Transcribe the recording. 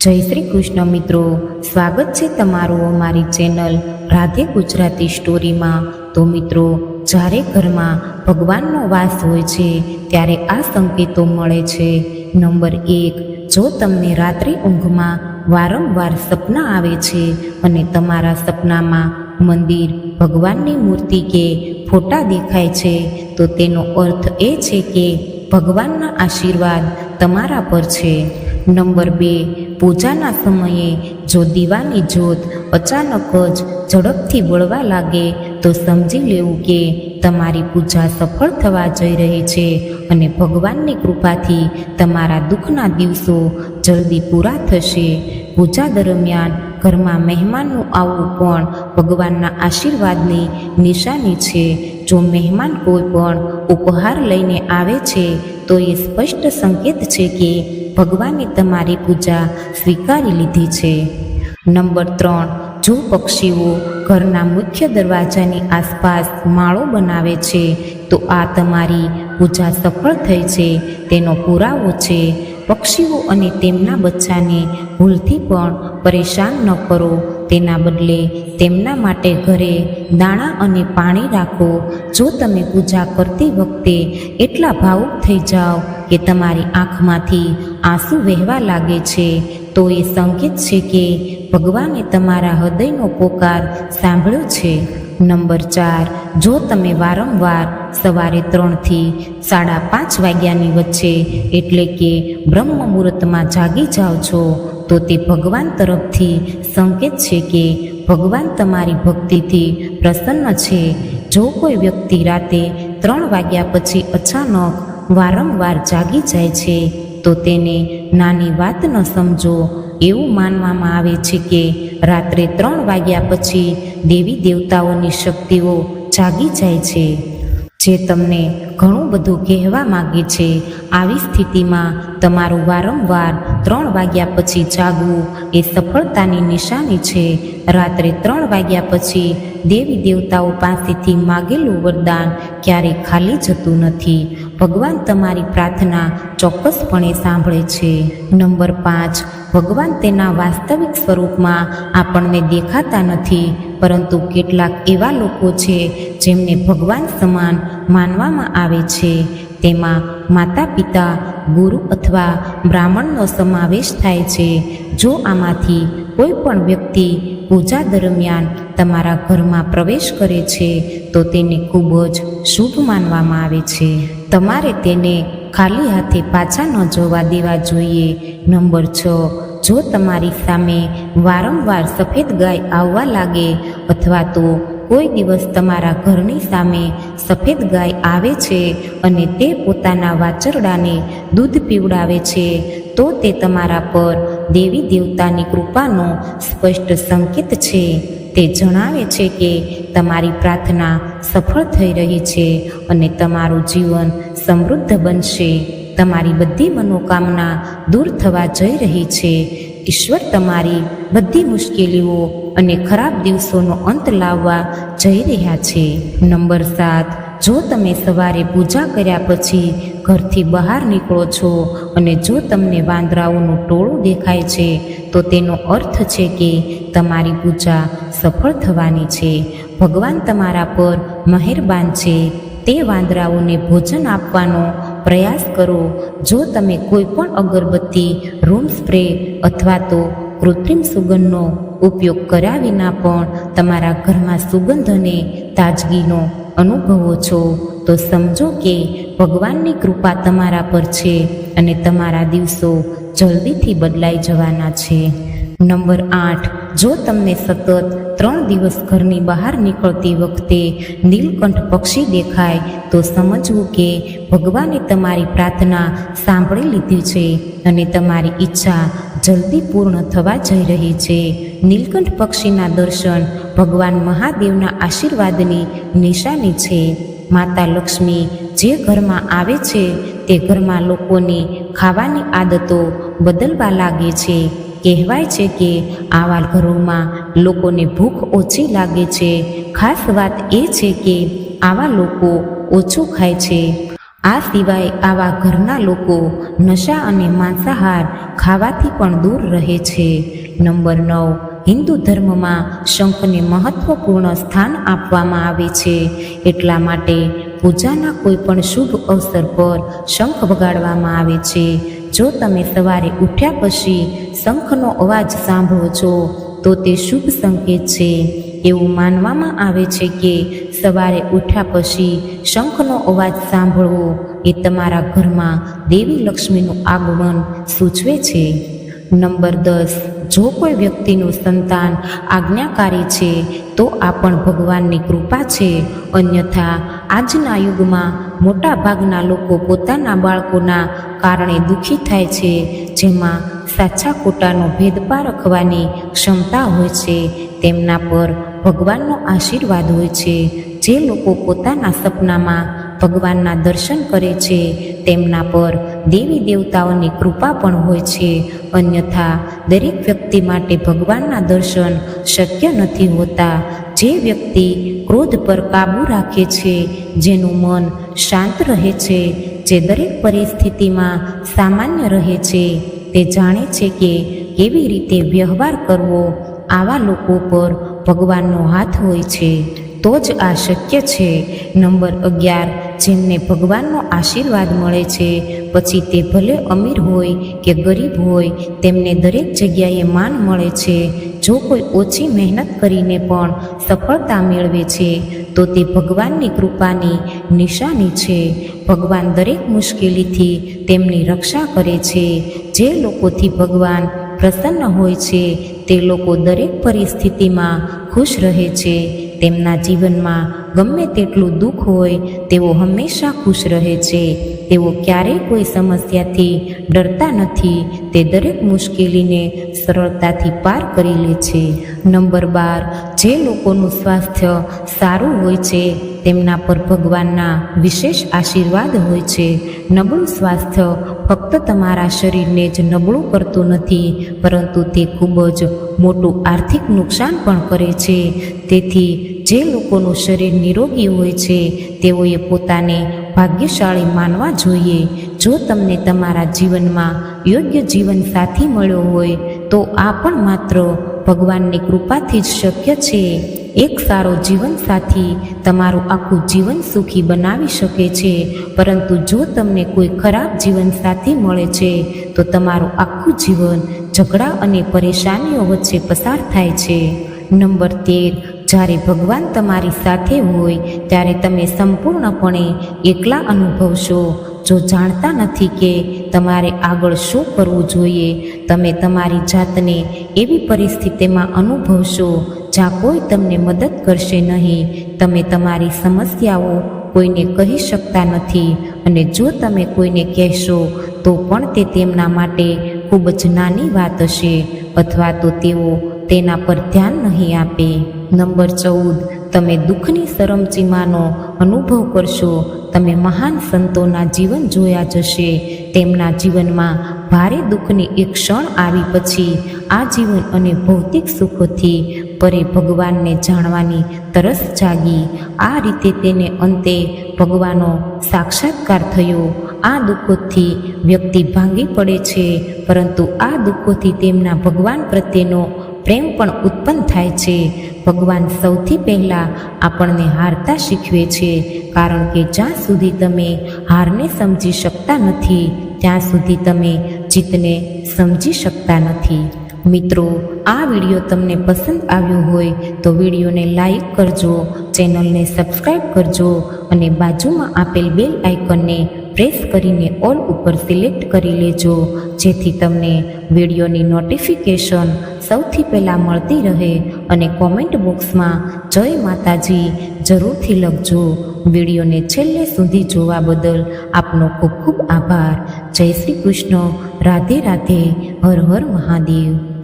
જય શ્રી કૃષ્ણ મિત્રો, સ્વાગત છે તમારું અમારી ચેનલ રાધે ગુજરાતી સ્ટોરીમાં. તો મિત્રો, જ્યારે ઘરમાં ભગવાનનો વાસ હોય છે, ત્યારે આ સંકેતો મળે છે. નંબર એક, જો તમને રાત્રિ ઊંઘમાં વારંવાર સપના આવે છે અને તમારા સપનામાં મંદિર, ભગવાનની મૂર્તિ કે ફોટા દેખાય છે, તો તેનો અર્થ એ છે કે ભગવાનના આશીર્વાદ તમારા પર છે. નંબર બે, પૂજાના સમયે જો દીવાની જ્યોત અચાનક જ ઝડપથી વળવા લાગે, તો સમજી લેવું કે તમારી પૂજા સફળ થવા જઈ રહી છે અને ભગવાનની કૃપાથી તમારા દુઃખના દિવસો જલ્દી પૂરા થશે. પૂજા દરમિયાન ઘરમાં મહેમાનનું આવવું પણ ભગવાનના આશીર્વાદની નિશાની છે. જો મહેમાન કોઈ પણ ઉપહાર લઈને આવે છે, તો એ સ્પષ્ટ સંકેત છે કે ભગવાને તમારી પૂજા સ્વીકારી લીધી છે. નંબર ત્રણ, જો પક્ષીઓ ઘરના મુખ્ય દરવાજાની આસપાસ માળો બનાવે છે, તો આ તમારી પૂજા સફળ થઈ છે, તેનો પુરાવો છે. પક્ષીઓ અને તેમના બચ્ચાને ભૂલથી પણ પરેશાન ન કરો. તેના બદલે તેમના માટે ઘરે દાણા અને પાણી રાખો. જો તમે પૂજા કરતી વખતે એટલા ભાવુક થઈ જાઓ કે તમારી આંખમાંથી આંસુ વહેવા લાગે છે, તો એ સંકેત છે કે ભગવાને તમારા હૃદયનો પોકાર સાંભળ્યો છે. નંબર ચાર, જો તમે વારંવાર સવારે ત્રણથી સાડા પાંચ વાગ્યાની વચ્ચે એટલે કે બ્રહ્મ મુહૂર્તમાં જાગી જાઓ છો તો તે ભગવાન તરફથી સંકેત છે કે ભગવાન તમારી ભક્તિથી પ્રસન્ન છે. જો કોઈ વ્યક્તિ રાતે ત્રણ વાગ્યા પછી અચાનક વારંવાર જાગી જાય છે, તો તેને નાની વાત ન સમજો. એવું માનવામાં આવે છે કે રાત્રે ત્રણ વાગ્યા પછી દેવી દેવતાઓની શક્તિઓ જાગી જાય છે. જે તમને ઘણું બધું કહેવા માગે છે, આવી સ્થિતિમાં તમારું વારંવાર ત્રણ વાગ્યા પછી જાગવું એ સફળતાની નિશાની છે. રાત્રે ત્રણ વાગ્યા પછી દેવી દેવતાઓ પાસેથી માગેલું વરદાન ક્યારેય ખાલી જતું નથી. ભગવાન તમારી પ્રાર્થના ચોક્કસપણે સાંભળે છે. નંબર પાંચ ભગવાન તેના વાસ્તવિક સ્વરૂપમાં આપણને દેખાતા નથી, પરંતુ કેટલાક એવા લોકો છે જેમને ભગવાન સમાન માનવામાં આવે છે. તેમાં માતા પિતા ગુરુ અથવા બ્રાહ્મણનો સમાવેશ થાય છે. જો આમાંથી કોઈ પણ વ્યક્તિ પૂજા દરમિયાન તમારા ઘરમાં પ્રવેશ કરે છે, તો તેને ખૂબ જ શુભ માનવામાં આવે છે. તમારે તેને ખાલી હાથે પાછા ન જવા દેવા જોઈએ. નંબર છ. જો તમારી સામે વારંવાર સફેદ ગાય આવવા લાગે અથવા તો કોઈ દિવસ તમારા ઘરની સામે સફેદ ગાય આવે છે અને તે પોતાના વાચરડાને દૂધ પીવડાવે છે, તો તે તમારા પર દેવી દેવતાની કૃપાનો સ્પષ્ટ સંકેત છે. તે જણાવે છે કે તમારી પ્રાર્થના સફળ થઈ રહી છે અને તમારું જીવન સમૃદ્ધ બનશે. તમારી બધી મનોકામના દૂર થવા જઈ રહી છે. ઈશ્વર તમારી બધી મુશ્કેલીઓ અને ખરાબ દિવસોનો અંત લાવવા જઈ રહ્યા છે. નંબર સાત, જો તમે સવારે પૂજા કર્યા પછી ઘરથી બહાર નીકળો છો અને જો તમને વાંદરાઓનું ટોળું દેખાય છે, તો તેનો અર્થ છે કે તમારી પૂજા સફળ થવાની છે. ભગવાન તમારા પર મહેરબાન છે. તે વાંદરાઓને ભોજન આપવાનો પ્રયાસ કરો. જો તમે કોઈ પણ અગરબત્તી, રૂમ સ્પ્રે અથવા તો કૃત્રિમ સુગંધનો ઉપયોગ કર્યા વિના પણ તમારા ઘરમાં સુગંધ અને તાજગીનો અનુભવો છો, તો સમજો કે ભગવાનની કૃપા તમારા પર છે અને તમારા દિવસો જલ્દીથી બદલાઈ જવાના છે. નંબર આઠ, જો તમને સતત ત્રણ દિવસ ઘરની બહાર નીકળતી વખતે નીલકંઠ પક્ષી દેખાય, તો સમજવું કે ભગવાને તમારી પ્રાર્થના સાંભળી લીધી છે અને તમારી ઈચ્છા જલ્દી પૂર્ણ થવા જઈ રહી છે. નીલકંઠ પક્ષીના દર્શન ભગવાન મહાદેવના આશીર્વાદની નિશાની છે. માતા લક્ષ્મી જે ઘરમાં આવે છે, તે ઘરમાં લોકોની ખાવાની આદતો બદલવા લાગે છે. કહેવાય છે કે આવા ઘરોમાં લોકોને ભૂખ ઓછી લાગે છે. ખાસ વાત એ છે કે આવા લોકો ઓછું ખાય છે. આ સિવાય આવા ઘરના લોકો નશા અને માંસાહાર ખાવાથી પણ દૂર રહે છે. નંબર નવ, હિન્દુ ધર્મમાં શંખને મહત્વપૂર્ણ સ્થાન આપવામાં આવે છે. એટલા માટે પૂજાના કોઈ પણ શુભ અવસર પર શંખ વગાડવામાં આવે છે. જો તમે સવારે ઉઠ્યા પછી શંખનો અવાજ સાંભળો છો, તો તે શુભ સંકેત છે. એવું માનવામાં આવે છે કે સવારે ઉઠ્યા પછી શંખનો અવાજ સાંભળવો એ તમારા ઘરમાં દેવી લક્ષ્મીનું આગમન સૂચવે છે. નંબર દસ, જો કોઈ વ્યક્તિનું સંતાન આજ્ઞાકારી છે, તો આ પણ ભગવાનની કૃપા છે. અન્યથા, આજના યુગમાં મોટાભાગના લોકો પોતાના બાળકોના કારણે દુઃખી થાય છે, જેમાં સાચા ખોટાનો ભેદ પારખવાની ક્ષમતા હોય છે. તેમના પર ભગવાનનો આશીર્વાદ હોય છે. જે લોકો પોતાના સપનામાં ભગવાનના દર્શન કરે છે, તેમના પર દેવી દેવતાઓની કૃપા પણ હોય છે. અન્યથા, દરેક વ્યક્તિ માટે ભગવાનના દર્શન શક્ય નથી હોતા. જે વ્યક્તિ ક્રોધ પર કાબૂ રાખે છે, જેનું મન શાંત રહે છે, જે દરેક પરિસ્થિતિમાં સામાન્ય રહે છે, તે જાણે છે કે કેવી રીતે વ્યવહાર કરવો, આવા લોકો પર ભગવાનનો હાથ હોય છે. તો જ આ શક્ય છે. નંબર અગિયાર, જેમને ભગવાનનો આશીર્વાદ મળે છે, પછી તે ભલે અમીર હોય કે ગરીબ હોય, તેમને દરેક જગ્યાએ માન મળે છે. જો કોઈ ઓછી મહેનત કરીને પણ સફળતા મેળવે છે, તો તે ભગવાનની કૃપાની નિશાની છે. ભગવાન દરેક મુશ્કેલીથી તેમની રક્ષા કરે છે. જે લોકોથી ભગવાન પ્રસન્ન હોય છે, તે લોકો દરેક પરિસ્થિતિમાં ખુશ રહે છે. તેમના જીવનમાં ગમે તેટલું દુઃખ હોય તેઓ હંમેશા ખુશ રહે છે. તેઓ ક્યારેય કોઈ સમસ્યાથી ડરતા નથી. તે દરેક મુશ્કેલીને સરળતાથી પાર કરી લે છે. નંબર બાર, જે લોકોનું સ્વાસ્થ્ય સારું હોય છે, તેમના પર ભગવાનના વિશેષ આશીર્વાદ હોય છે. નબળું સ્વાસ્થ્ય ફક્ત તમારા શરીરને જ નબળું કરતું નથી, પરંતુ તે ખૂબ જ મોટું આર્થિક નુકસાન પણ કરે છે. તેથી, જે લોકોનું શરીર નિરોગી હોય છે, તેઓએ પોતાને ભાગ્યશાળી માનવા જોઈએ. જો તમને તમારા જીવનમાં યોગ્ય જીવન સાથી મળ્યો હોય, તો આ પણ માત્ર ભગવાનની કૃપાથી જ શક્ય છે. એક સારો જીવનસાથી તમારું આખું જીવન સુખી બનાવી શકે છે. પરંતુ જો તમને કોઈ ખરાબ જીવનસાથી મળે છે, તો તમારું આખું જીવન ઝઘડા અને પરેશાનીઓ વચ્ચે પસાર થાય છે. નંબર તેર. જ્યારે ભગવાન તમારી સાથે હોય, ત્યારે તમે સંપૂર્ણપણે એકલા અનુભવશો. જો જાણતા નથી કે તમારે આગળ શું કરવું જોઈએ, તમે તમારી જાતને એવી પરિસ્થિતિમાં અનુભવશો, જ્યાં કોઈ તમને મદદ કરશે નહીં. તમે તમારી સમસ્યાઓ કોઈને કહી શકતા નથી અને જો તમે કોઈને કહેશો, તો પણ તે તેમના માટે ખૂબ જ નાની વાત હશે અથવા તો તેઓ તેના પર ધ્યાન નહીં આપે. નંબર ચૌદ, તમે દુઃખની શરમચીમાનો અનુભવ કરશો. તમે મહાન સંતોના જીવન જોયા જશે. તેમના જીવનમાં ભારે દુઃખની એક ક્ષણ આવી પછી આ જીવન અને ભૌતિક સુખોથી પરે ભગવાનને જાણવાની તરસ જાગી. આ રીતે તેને અંતે ભગવાનનો સાક્ષાત્કાર થયો. આ દુઃખોથી વ્યક્તિ ભાંગી પડે છે, પરંતુ આ દુઃખોથી તેમના ભગવાન પ્રત્યેનો પ્રેમ પણ ઉત્પન્ન થાય છે. ભગવાન સૌથી પહેલાં આપણને હારતા શીખવે છે. કારણ કે જ્યાં સુધી તમે હારને સમજી શકતા નથી, ત્યાં સુધી તમે જીતને સમજી શકતા નથી. મિત્રો, આ વીડિયો તમને પસંદ આવ્યો હોય તો વિડીયોને લાઈક કરજો, ચેનલને સબસ્ક્રાઈબ કરજો અને બાજુમાં આપેલ બેલ આઇકનને પ્રેસ કરીને ઓલ ઉપર સિલેક્ટ કરી લેજો. જેથી તમને વિડીયોની નોટિફિકેશન સૌથી પહેલાં મળતી રહે અને કોમેન્ટ બોક્સમાં જય માતાજી જરૂરથી લખજો. વિડીયોને છેલ્લે સુધી જોવા બદલ આપનો ખૂબ ખૂબ આભાર. જય શ્રી કૃષ્ણ. રાધે રાધે. હર હર મહાદેવ.